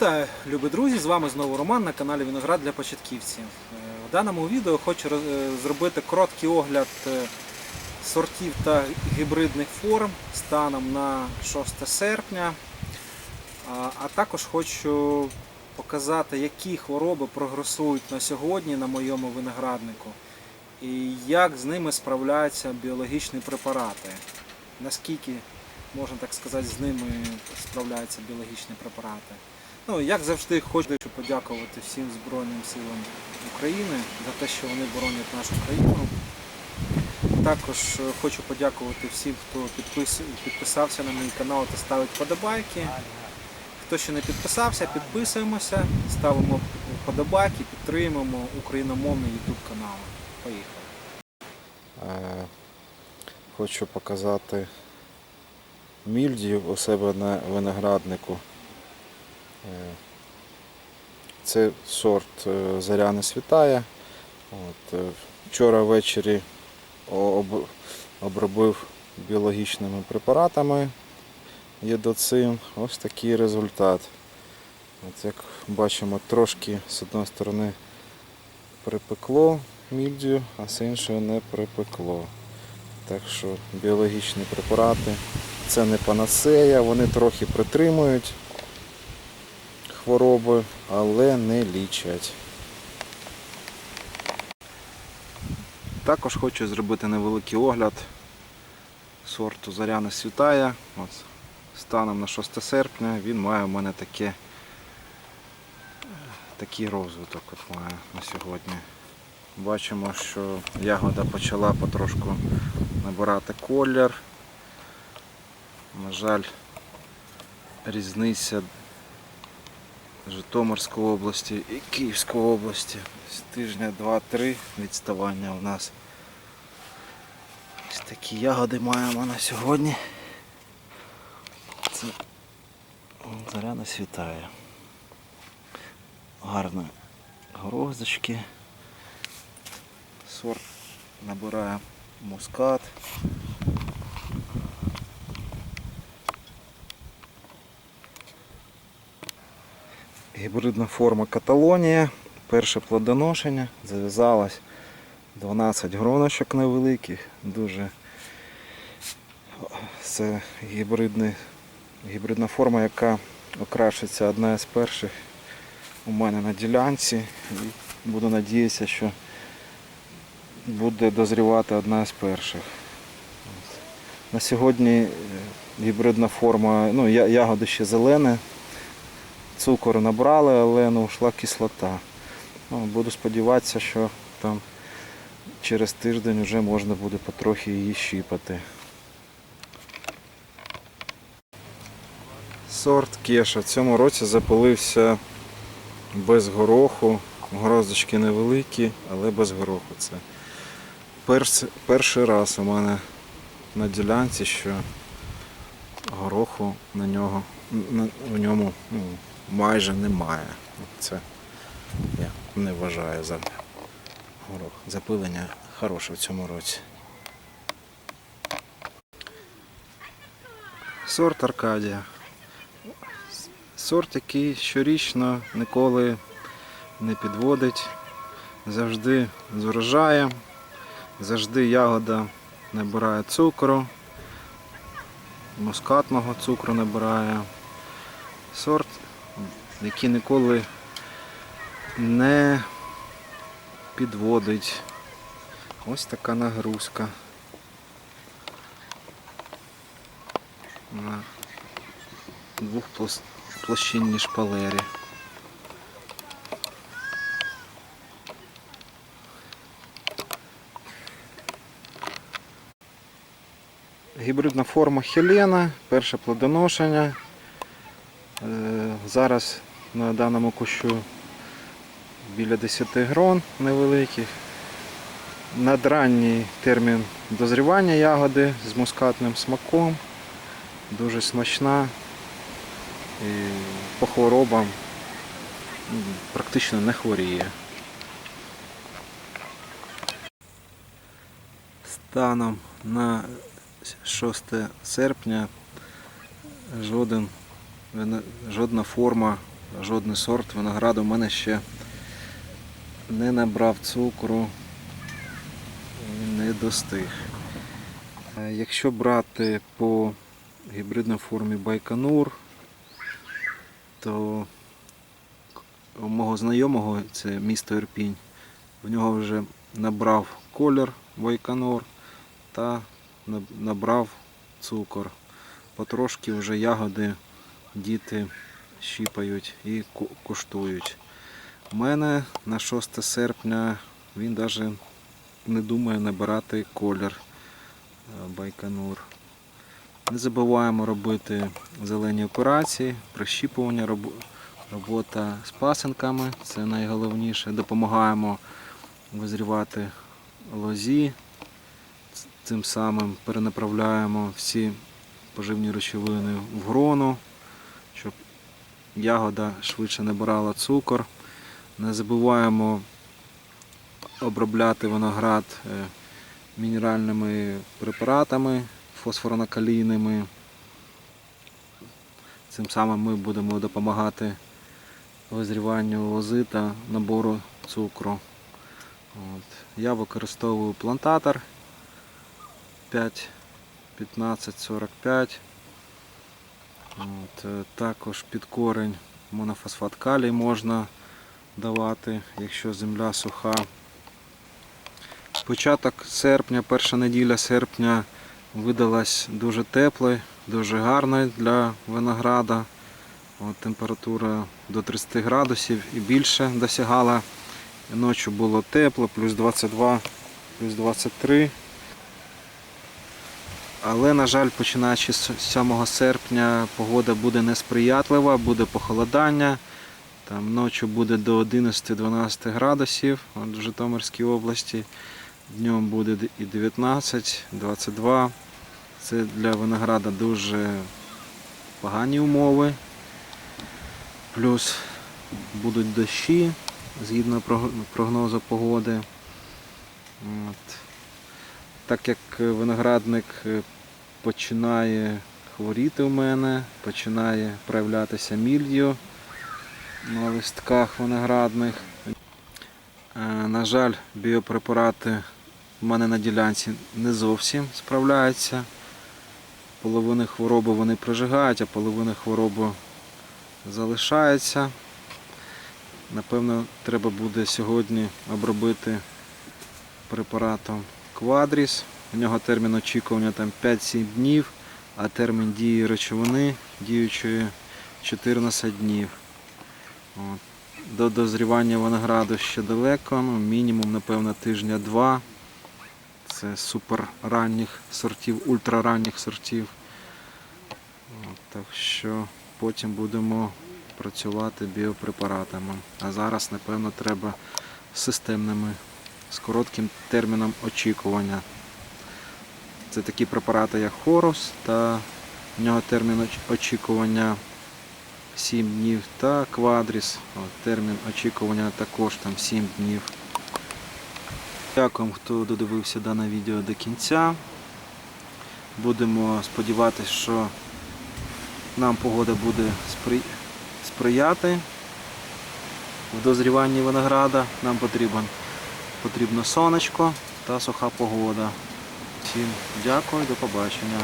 Вітаю, любі друзі! З вами знову Роман на каналі Виноград для початківців. Е, В даному відео хочу е, зробити короткий огляд е, сортів та гібридних форм станом на 6 серпня. А- А також хочу показати, які хвороби прогресують на сьогодні на моєму винограднику і як з ними справляються біологічні препарати. Наскільки, можна так сказати, з ними справляються біологічні препарати. Ну, як завжди, хочу подякувати всім Збройним силам України за те, що вони боронять нашу країну. Також е, хочу подякувати всім, хто підпис... підписався на мій канал та ставить подобайки. Хто ще не підписався, підписуємося, ставимо подобайки, підтримуємо україномовний YouTube канал. Поїхали. Е, Хочу показати мільдію у себе на винограднику. Це сорт е, Заря світає. От, е, Вчора ввечері об- обробив біологічними препаратами єдоцим. Ось такий результат. От як бачимо, трошки з одної сторони припекло мільдію, а з іншої не припекло. Так що біологічні препарати це не панацея, вони трохи притримують хвороби, але не лічать. Також хочу зробити невеликий огляд сорту Заряна Світая. От, станом на 6 серпня він має у мене таке, такий розвиток от має на сьогодні. Бачимо, що ягода почала потрошку набирати колір. На жаль, різниця Житомирської області і Київської області. Тижня 2-3 відставання у нас. Ось такі ягоди маємо на сьогодні. Це заряна світає. Гарні гроздочки. Сорт набирає мускат. Гібридна форма Каталонія. Перше плодоношення. Зав'язалось 12 гроночок невеликих. Дуже це гібридний, гібридна форма, яка окрашиться одна з перших у мене на ділянці. І буду надіятися, що буде дозрівати одна з перших. На сьогодні е, гібридна форма, ну, ягоди ще зелені, цукор набрали, але ну, йшла кислота. Ну, буду сподіватися, що там через тиждень вже можна буде потрохи її щіпати. Сорт кеша в цьому році запилився без гороху. Гроздочки невеликі, але без гороху. Це перс- перший раз у мене на ділянці, що гороху на нього на, в ньому ну, майже немає. Це я не вважаю за горох. Запилення хороше в цьому році. Сорт Аркадія. Сорт, який щорічно ніколи не підводить, завжди з урожаєм, завжди ягода набирає цукру, мускатного цукру набирає. Сорт, який ніколи не підводить. Ось така нагрузка. На двохплощинній шпалері. Гібридна форма Хелена, перше плодоношення. Е, Зараз на даному кущу біля 10 грон невеликих. Надранній термін дозрівання ягоди з мускатним смаком. Дуже смачна. І по хворобам практично не хворіє. Станом на 6 серпня жоден, жодна форма жодний сорт винограду в мене ще не набрав цукру і не достиг. Е, Якщо брати по гібридній формі Байконур, то у мого знайомого, це місто Ірпінь, в нього вже набрав колір Байконур та набрав цукор. Потрошки вже ягоди діти щіпають і куштують. У мене на 6 серпня він навіть не думає набирати колір е, Байконур. Не забуваємо робити зелені операції, прищіпування, робота з пасинками. Це найголовніше. Допомагаємо визрівати лозі. Цим самим перенаправляємо всі поживні речовини в грону, ягода швидше набирала цукор. Не забуваємо обробляти виноград е, мінеральними препаратами фосфорно-калійними. Цим самим ми будемо допомагати визріванню лози та набору цукру. От. Я використовую плантатор 5 1545. От, е, також під корень монофосфат калій можна давати, якщо земля суха. Початок серпня, перша неділя серпня видалась дуже теплою, дуже гарною для винограда. От, температура до 30 градусів і більше досягала. Ночі було тепло, плюс 22, плюс 23. Але, на жаль, починаючи з 7 серпня погода буде несприятлива, буде похолодання. Там ночі буде до 11-12 градусів от в Житомирській області. Днем буде і 19, 22. Це для винограда дуже погані умови. Плюс будуть дощі згідно прогнозу погоди. От. Так як виноградник е, починає хворіти у мене, починає проявлятися мільдю на листках виноградних. Е, На жаль, біопрепарати в мене на ділянці не зовсім справляються. Половину хвороби вони прожигають, а половину хвороби залишається. Напевно, треба буде сьогодні обробити препаратом Quadris. У нього термін очікування там 5-7 днів, а термін дії речовини діючої 14 днів. От. До дозрівання винограду ще далеко, ну, мінімум, напевно, тижня-два. Це супер ранніх сортів, ультраранніх сортів. От, так що потім будемо працювати біопрепаратами. А зараз, напевно, треба системними з коротким терміном очікування. Це такі препарати, як Хорус, та в нього термін очікування 7 днів, та Квадріс, термін очікування також там 7 днів. Дякую, хто додивився дане відео до кінця. Будемо сподіватися, що нам погода буде спри- сприяти в дозріванні винограда. Нам потрібен, потрібно сонечко та суха погода. Всім дякую, до побачення.